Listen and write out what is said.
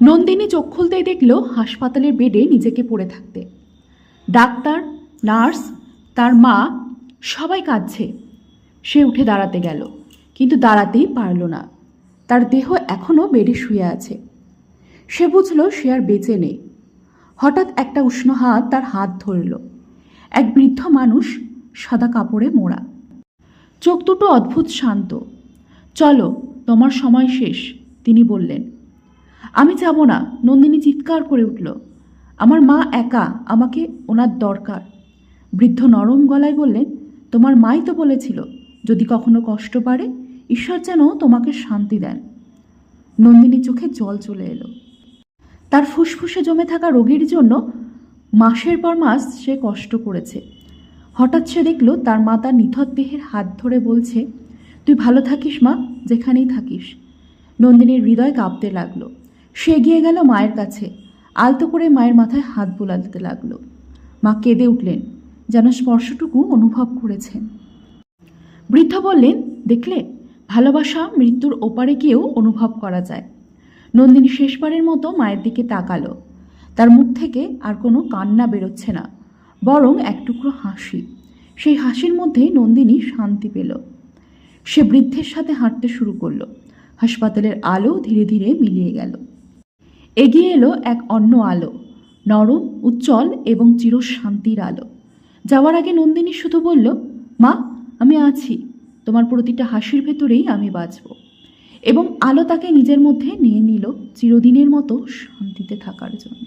নন্দিনী চোখ খুলতেই দেখল হাসপাতালের বেডে নিজেকে পড়ে থাকতে। ডাক্তার, নার্স, তার মা, সবাই কাঁদছে। সে উঠে দাঁড়াতে গেল, কিন্তু দাঁড়াতেই পারল না। তার দেহ এখনও বেডে শুয়ে আছে। সে বুঝল সে আর বেঁচে নেই। হঠাৎ একটা উষ্ণ হাত তার হাত ধরল। এক বৃদ্ধ মানুষ সাদা কাপড়ে মোড়া। চোখ দুটো অদ্ভুত শান্ত। চলো, তোমার সময় শেষ, তিনি বললেন। আমি যাব না। নন্দিনী চিৎকার করে উঠল। আমার মা একা, আমাকে ওনার দরকার। বৃদ্ধ নরম গলায় বললেন, তোমার মাই তো বলেছিল, যদি কখনো কষ্ট পারে, ঈশ্বর যেন তোমাকে শান্তি দেন। নন্দিনী চোখে জল চলে এলো। তার ফুসফুসে জমে থাকা রোগীর জন্য মাসের পর মাস সে কষ্ট করেছে। হঠাৎ সে দেখল, তার মা তার নিথর দেহের হাত ধরে বলছে, তুই ভালো থাকিস মা, যেখানেই থাকিস। নন্দিনীর হৃদয় কাঁপতে লাগল। সে এগিয়ে গেল মায়ের কাছে। আলতো করে মায়ের মাথায় হাত বোলাতে লাগল। মা কেঁদে উঠলেন, যেন স্পর্শটুকু অনুভব করেছেন। বৃদ্ধ বললেন, দেখলে, ভালোবাসা মৃত্যুর ওপারে গিয়েও অনুভব করা যায়। নন্দিনী শেষবারের মতো মায়ের দিকে তাকালো। তার মুখ থেকে আর কোনো কান্না বেরোচ্ছে না, বরং এক টুকরো হাসি। সেই হাসির মধ্যেই নন্দিনী শান্তি পেল। সে বৃদ্ধের সাথে হাঁটতে শুরু করল। হাসপাতালের আলো ধীরে ধীরে মিলিয়ে গেল। এগিয়ে এলো এক অন্য আলো, নরম, উজ্জ্বল এবং চিরশান্তির আলো। যাওয়ার আগে নন্দিনী শুধু বলল, মা, আমি আছি। তোমার প্রতিটা হাসির ভেতরেই আমি বাঁচব। এবং আলো তাকে নিজের মধ্যে নিয়ে নিল চিরদিনের মতো শান্তিতে থাকার জন্য।